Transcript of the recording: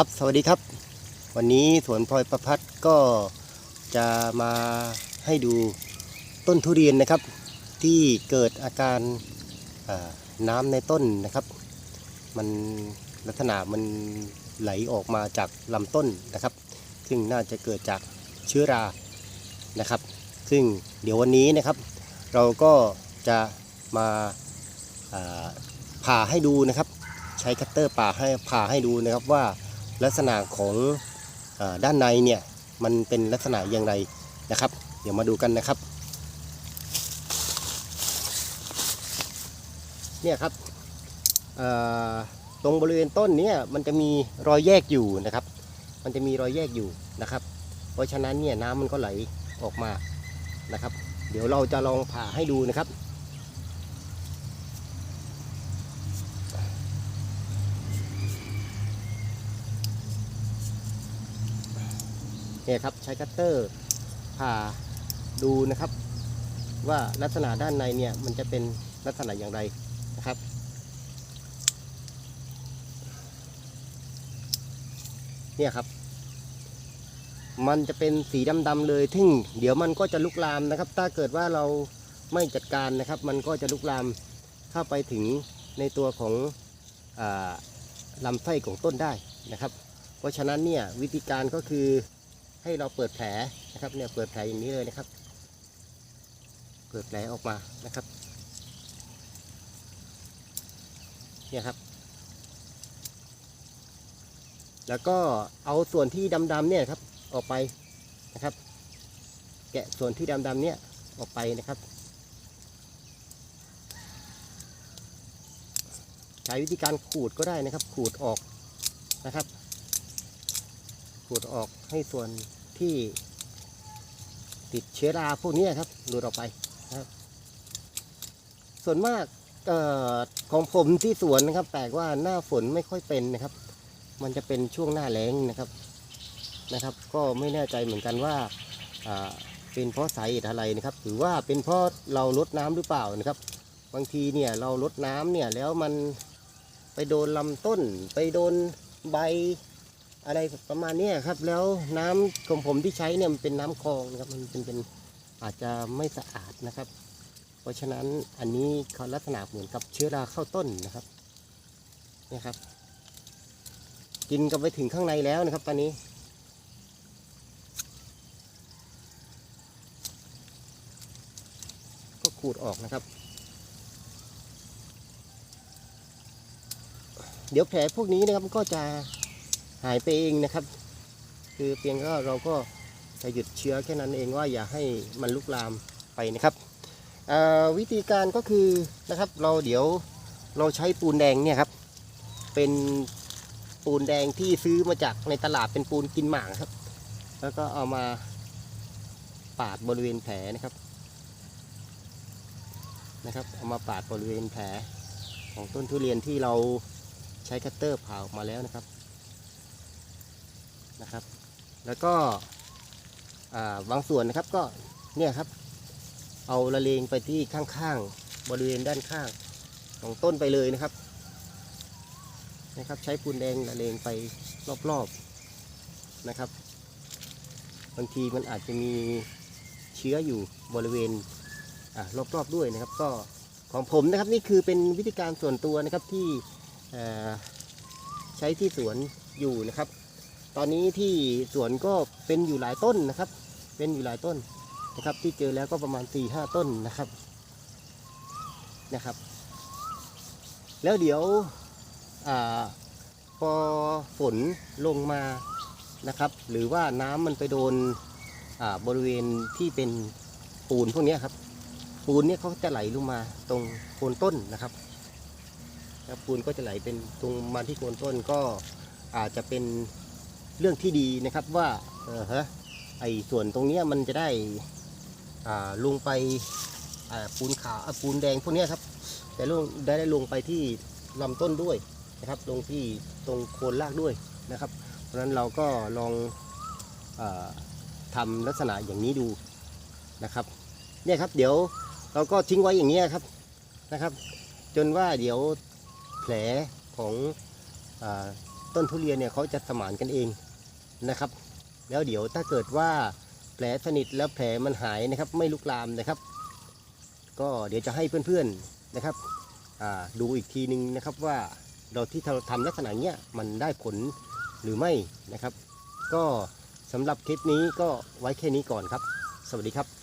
ครับสวัสดีครับ วันนี้สวนพลอยประพัฒน์ก็จะมาให้ดูต้นทุเรียนนะครับ ที่เกิดอาการาน้ำในต้นนะครับ มันลักษณะมันไหลออกมาจากลำต้นนะครับ ซึ่งน่าจะเกิดจากเชื้อรานะครับ ซึ่งเดี๋ยววันนี้นะครับ เราก็จะมาาผ่าให้ดูนะครับ ใช้คัตเตอร์ป่าให้ผ่าให้ดูนะครับว่า ลักษณะของอด้านในเนี่ยมันเป็นลักษณะอย่างไรนะครับ เดี๋ยวมาดูกันนะครับ เนี่ยครับตรงบริเวณต้นเนี่ยมันจะมีรอยแยกอยู่นะครับ มันจะมีรอยแยกอยู่นะครับ เพราะฉะนั้นเนี่ยน้ำมันก็ไหลออกมานะครับ เดี๋ยวเราจะลองผ่าให้ดูนะครับ เนี่ยครับใช้คัตเตอร์ผ่าดูนะครับ ว่าลักษณะด้านในเนี่ยมันจะเป็นลักษณะอย่างไรนะครับเนี่ยครับ มันจะเป็นสีดำๆเลยทึ่งเดี๋ยวมันก็จะลุกลามนะครับ ถ้าเกิดว่าเราไม่จัดการนะครับ มันก็จะลุกลามเข้าไปถึงในตัวของอลำไส้ของต้นได้นะครับ เพราะฉะนั้นเนี่ยวิธีการก็คือ ให้เราเปิดแผลนะครับเนี่ยเปิดแผลอย่างนี้เลยนะครับ เปิดแผลออกมานะครับเนี่ยครับ แล้วก็เอาส่วนที่ดำๆเนี่ยครับออกไปนะครับ แกะส่วนที่ดำๆเนี่ยออกไปนะครับใช้วิธีการขูดก็ได้นะครับ ขูดออกนะครับ ขูดออกให้ส่วน ที่ติดเชื้อราพวกนี้ครับหลุดออกไปนะครับ ส่วนมากออของผมที่สวนนะครับแต่ว่าหน้าฝนไม่ค่อยเป็นนะครับ มันจะเป็นช่วงหน้าแล้งนะครับนะครับ ก็ไม่แน่ใจเหมือนกันว่าเป็นเพราะสาเหตุอะไรนะครับ หรือว่าเป็นเพราะเราลดน้ำหรือเปล่านะครับ บางทีเนี่ยเราลดน้ำเนี่ยแล้วมันไปโดนลำต้น ไปโดนใบ อะไรประมาณนี้ครับ แล้วน้ำของผมที่ใช้เนี่ยมันเป็นน้ำคลองนะครับมันเป็นเป็นอาจจะไม่สะอาดนะครับ เพราะฉะนั้นอันนี้เขาลักษณะเหมือนกับเชื้อราเข้าต้นนะครับนี่ครับ กินกันไปถึงข้างในแล้วนะครับตอนนี้ก็ขูดออกนะครับ เดี๋ยวแผลพวกนี้นะครับก็จะ หายไปเองนะครับ คือเพียงก็เราก็จะหยุดเชื้อแค่นั้นเองว่าอย่าให้มันลุกลามไปนะครับวิธีการก็คือนะครับเราเดี๋ยวเราใช้ปูนแดงเนี่ยครับ เป็นปูนแดงที่ซื้อมาจากในตลาดเป็นปูนกินหมากครับ แล้วก็เอามาปาดบริเวณแผลนะครับนะครับเอามาปาดบริเวณแผลของต้นทุเรียนที่เราใช้คัตเตอร์ผ่าออกมาแล้วนะครับ นะครับ แล้วก็บางส่วนนะครับก็เนี่ยครับ เอาละเลงไปที่ข้างๆ บริเวณด้านข้างของต้นไปเลยนะครับนะครับ ใช้ปูนแดงละเลงไปรอบๆนะครับ บางทีมันอาจจะมีเชื้ออยู่บริเวณรอบๆด้วยนะครับ ก็ของผมนะครับนี่คือเป็นวิธีการส่วนตัวนะครับที่ใช้ที่สวนอยู่นะครับ ตอนนี้ที่สวนก็เป็นอยู่หลายต้นนะครับ เป็นอยู่หลายต้นนะครับ ที่เจอแล้วก็ประมาณ4ี่ห้าต้นนะครับนะครับ แล้วเดี๋ยวอพอฝนลงมานะครับ หรือว่าน้ำมันไปโดนบริเวณที่เป็นปูนพวกนี้ครับ ปูนเนี่ยเขาจะไหลลงมาตรงโคนต้นนะครับแล้วปูนก็จะไหลเป็นตรงมาที่โคนต้นก็อาจจะเป็น เรื่องที่ดีนะครับว่าเออฮะไอ้ส่วนตรงเนี้ยมันจะได้อ่าลงไปอ่าปูนขาวอ่าปูนแดงพวกเนี้ยครับแต่ลงได้ได้ลงไปที่ลำต้นด้วยนะครับลงที่ตรงโคนรากด้วยนะครับ เพราะฉะนั้นเราก็ลองอทำลักษณะอย่างนี้ดูนะครับเนี่ยครับเดี๋ยวเราก็ทิ้งไว้อย่างนี้ครับนะครับ จนว่าเดี๋ยวแผลของอต้นทุเรียนเนี่ยเขาจะสมานกันเอง นะครับ แล้วเดี๋ยวถ้าเกิดว่าแผลสนิทแล้วแผลมันหายนะครับ ไม่ลุกลามนะครับ ก็เดี๋ยวจะให้เพื่อนๆนะครับดูอีกทีนึงนะครับว่าเราที่เราทำลักษณะเนี้ยมันได้ผลหรือไม่นะครับ ก็สำหรับคลิปนี้ก็ไว้แค่นี้ก่อนครับ สวัสดีครับ